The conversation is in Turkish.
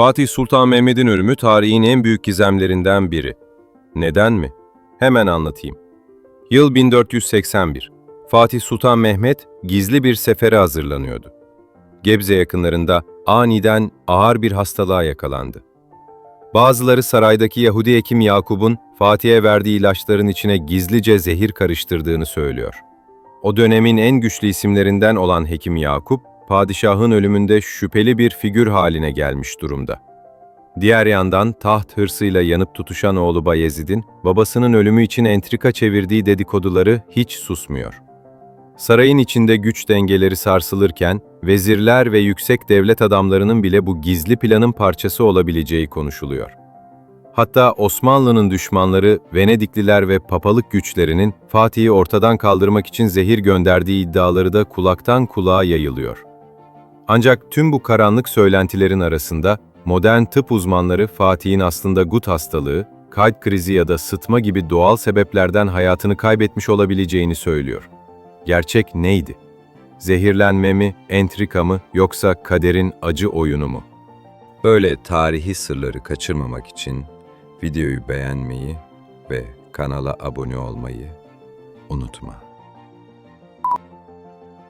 Fatih Sultan Mehmet'in ölümü tarihin en büyük gizemlerinden biri. Neden mi? Hemen anlatayım. Yıl 1481. Fatih Sultan Mehmet gizli bir sefere hazırlanıyordu. Gebze yakınlarında aniden ağır bir hastalığa yakalandı. Bazıları saraydaki Yahudi hekim Yakub'un Fatih'e verdiği ilaçların içine gizlice zehir karıştırdığını söylüyor. O dönemin en güçlü isimlerinden olan hekim Yakup, padişahın ölümünde şüpheli bir figür haline gelmiş durumda. Diğer yandan taht hırsıyla yanıp tutuşan oğlu Bayezid'in babasının ölümü için entrika çevirdiği dedikoduları hiç susmuyor. Sarayın içinde güç dengeleri sarsılırken vezirler ve yüksek devlet adamlarının bile bu gizli planın parçası olabileceği konuşuluyor. Hatta Osmanlı'nın düşmanları Venedikliler ve papalık güçlerinin Fatih'i ortadan kaldırmak için zehir gönderdiği iddiaları da kulaktan kulağa yayılıyor. Ancak tüm bu karanlık söylentilerin arasında modern tıp uzmanları Fatih'in aslında gut hastalığı, kalp krizi ya da sıtma gibi doğal sebeplerden hayatını kaybetmiş olabileceğini söylüyor. Gerçek neydi? Zehirlenme mi, entrika mı yoksa kaderin acı oyunu mu? Böyle tarihi sırları kaçırmamak için videoyu beğenmeyi ve kanala abone olmayı unutma.